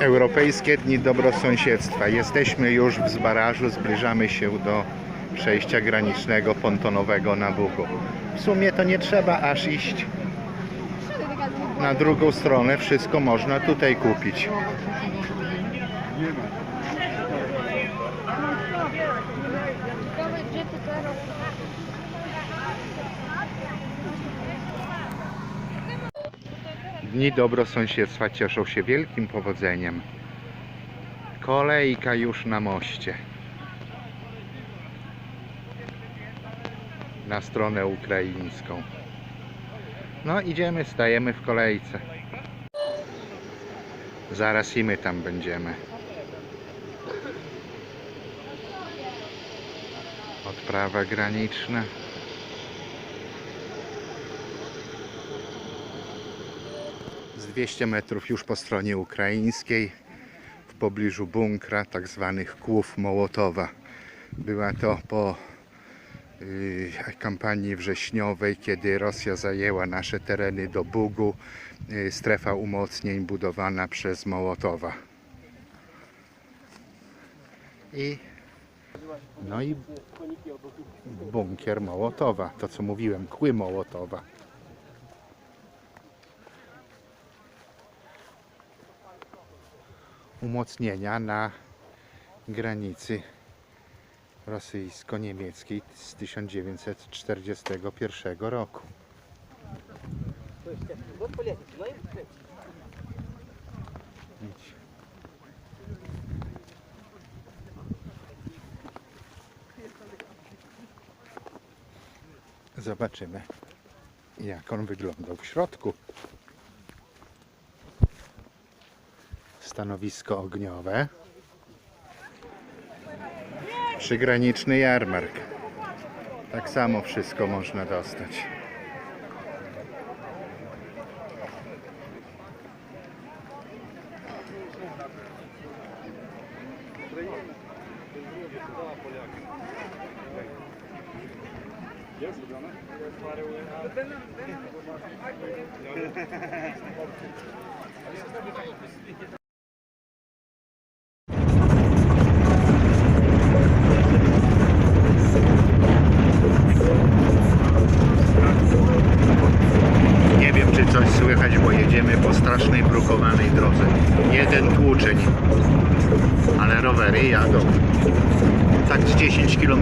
Europejskie Dni Dobrosąsiedztwa. Jesteśmy już w Zbarażu, zbliżamy się do przejścia granicznego pontonowego na Bugu. W sumie to nie trzeba aż iść na drugą stronę, wszystko można tutaj kupić. Dni Dobrosąsiedztwa cieszą się wielkim powodzeniem. Kolejka już na moście. Na stronę ukraińską. No idziemy, stajemy w kolejce. Zaraz i my tam będziemy. Odprawa graniczna. 200 metrów już po stronie ukraińskiej, w pobliżu bunkra, tak zwanych kłów Mołotowa. Była to po y, kampanii wrześniowej, kiedy Rosja zajęła nasze tereny do Bugu, y, strefa umocnień budowana przez Mołotowa. I no i bunkier Mołotowa, to co mówiłem, kły Mołotowa. Umocnienia na granicy rosyjsko-niemieckiej z 1941 roku. Zobaczymy, jak on wyglądał w środku. Stanowisko ogniowe. Przygraniczny jarmark. Tak samo wszystko można dostać.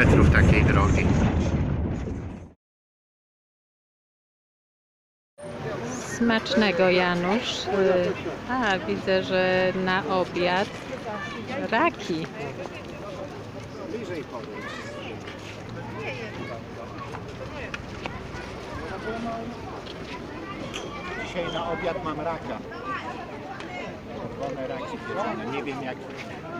10 km takiej drogi. Smacznego Janusz. Y, A, widzę, że na obiad raki. Dzisiaj na obiad mam raka. Czerwone raki pieczone. Nie wiem jak,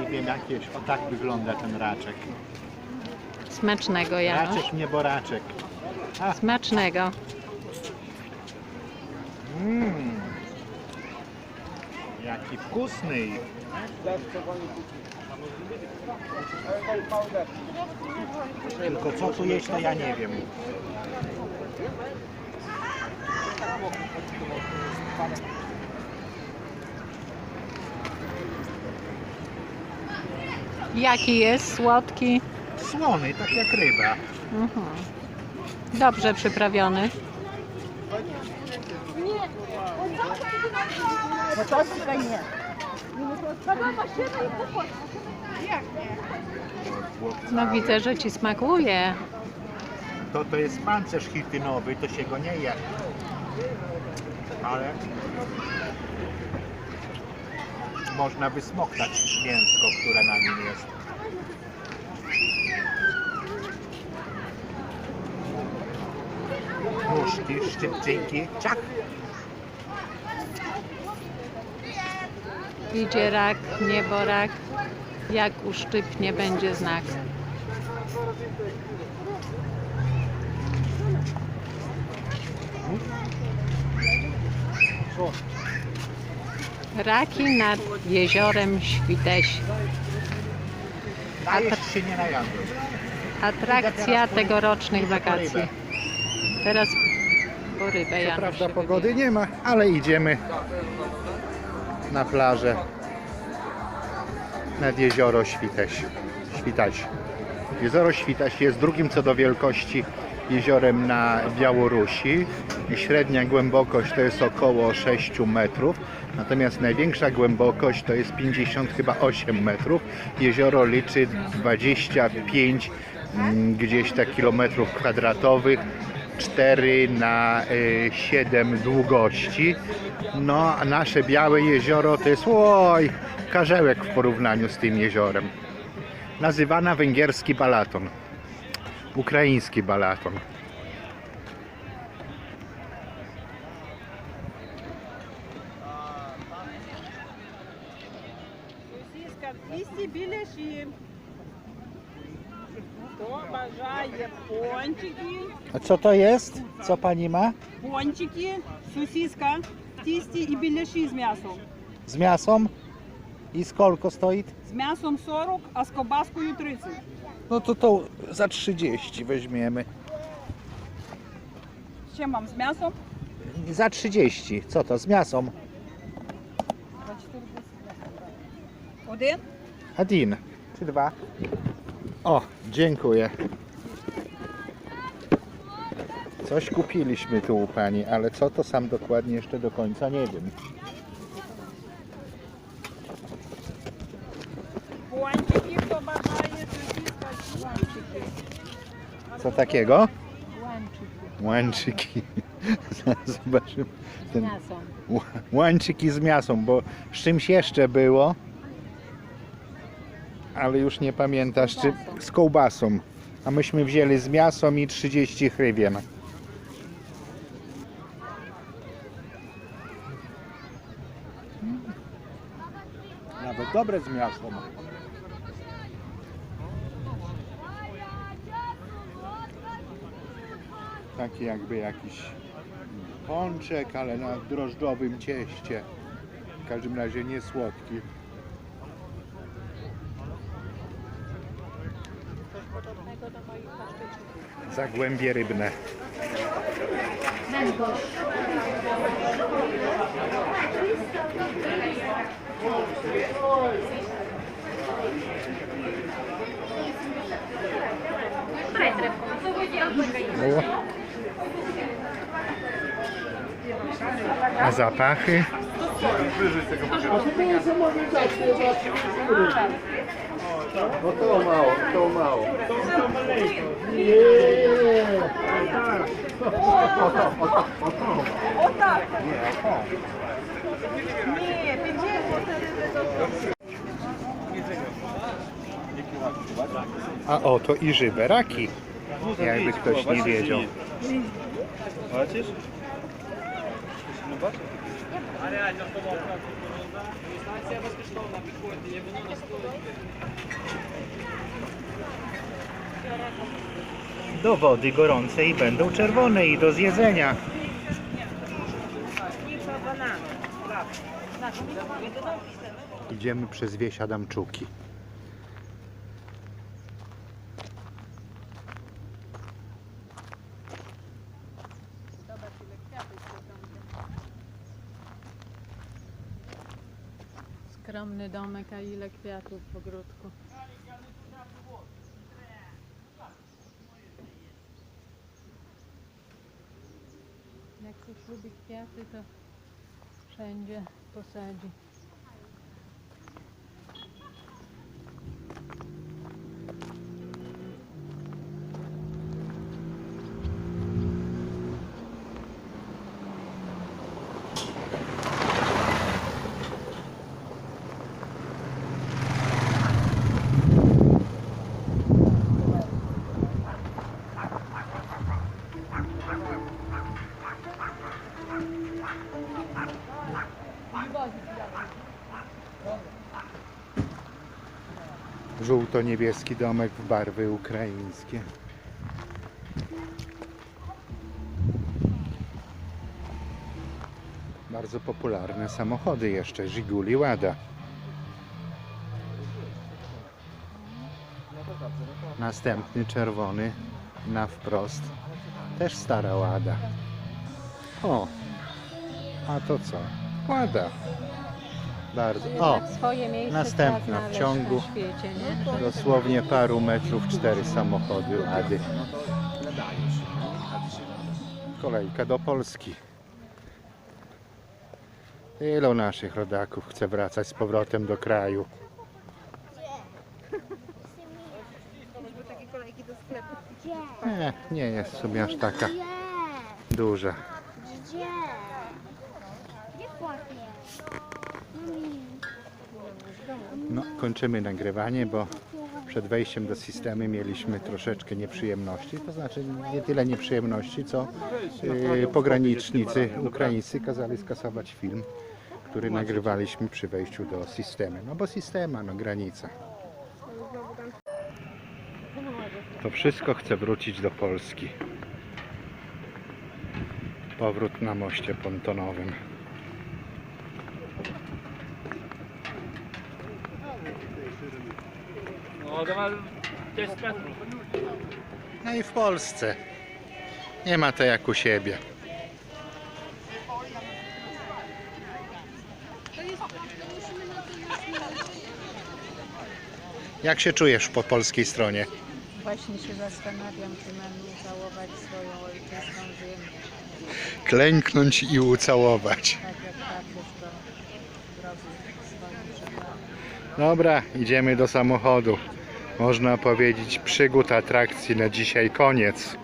nie wiem jakieś, o tak wygląda ten raczek. Smacznego Janusz. Raczek, nie boraczek. Smacznego. Mmm. Jaki wkusny. Tylko co tu jest, to ja nie wiem. Jaki jest? Słodki? Słony, tak jak ryba. Mhm. Dobrze przyprawiony. No widzę, że ci smakuje. To, to jest pancerz chitynowy, to się go nie je. Ale można wysmoktać mięsko, które na nim jest. Muszki, szczypcinki, ciach! Idzie rak, nieborak. Jak uszczypnie będzie znak. Raki nad jeziorem Świteś. Atrakcja tegorocznych wakacji. Teraz po rybę Co prawda pogody nie ma, ale idziemy na plażę nad jezioro Świtaś. Świtaś. Jezioro Świtaś jest drugim co do wielkości jeziorem na Białorusi. Średnia głębokość to jest około 6 metrów, natomiast największa głębokość to jest 50 chyba 8 metrów. Jezioro liczy 25 mm, gdzieś tak kilometrów kwadratowych. 4 na y, 7 długości. No, a nasze białe jezioro to jest oj, karzełek w porównaniu z tym jeziorem. Nazywana węgierski balaton. Ukraiński balaton. co to jest? Co pani ma? пончики, сосиска в тісті і біляші з м'ясом. Z miasą? I skolko stoi? З м'ясом 40, а з кобаскою 30. No to to za 30 weźmiemy. З чим вам? З м'ясом? Za 30. Co to? Z miasą. Один. Adin. Czy dwa? O, dziękuję. Coś kupiliśmy tu u Pani, ale co to sam dokładnie jeszcze do końca nie wiem. Co takiego? Łączyki. Zobaczymy. Ten... Łączyki z miasą, bo z czymś jeszcze było, ale już nie pamiętasz, czy z kołbasą. A myśmy wzięli z miasą i 30 hrywien. Dobre z miasą. Taki jakby jakiś pączek, ale na drożdżowym cieście. W każdym razie nie słodki. Zagłębie rybne. O. A zapachy? No to mało, to mało. Nie, tak. O to, o to, o tak. Nie, o to. Nie, będziemy wtedy A oto i żywe raki, jakby ktoś nie wiedział. Zobaczysz? Бачиш? Ну бачиш? Do wody gorącej będą czerwone i do zjedzenia. Idziemy przez wieś Adamczuki. Skromny domek, a ile kwiatów w ogródku. Jak ktoś lubi kwiaty, to wszędzie posadzi. Żółto-niebieski domek w barwy ukraińskie. Bardzo popularne samochody jeszcze, Żiguli Łada. Następny czerwony na wprost. Też stara Łada. O, a to co? Łada. Bardzo. O, swoje miejsce następna w ciągu. świecie, nie? dosłownie paru metrów cztery samochody Lady. Kolejka do Polski. Ilu naszych rodaków chce wracać z powrotem do kraju? Nie, nie jest w sumie aż taka duża. Gdzie? Gdzie płatnie? No, kończymy nagrywanie, bo przed wejściem do systemu mieliśmy troszeczkę nieprzyjemności. To znaczy nie tyle nieprzyjemności, co yy, pogranicznicy ukraińscy kazali skasować film, który nagrywaliśmy przy wejściu do systemu. No bo systema, no granica. To wszystko chce wrócić do Polski. Powrót na moście pontonowym. No to ma 10 metrów. No i w Polsce. Nie ma to jak u siebie. Jak się czujesz po polskiej stronie? Właśnie się zastanawiam, czy mam ucałować swoją ojczystą ziemię, Klęknąć i ucałować. tak jak papież to zrobił swoim przykładem. Dobra, idziemy do samochodu. Można powiedzieć przygód atrakcji na dzisiaj koniec.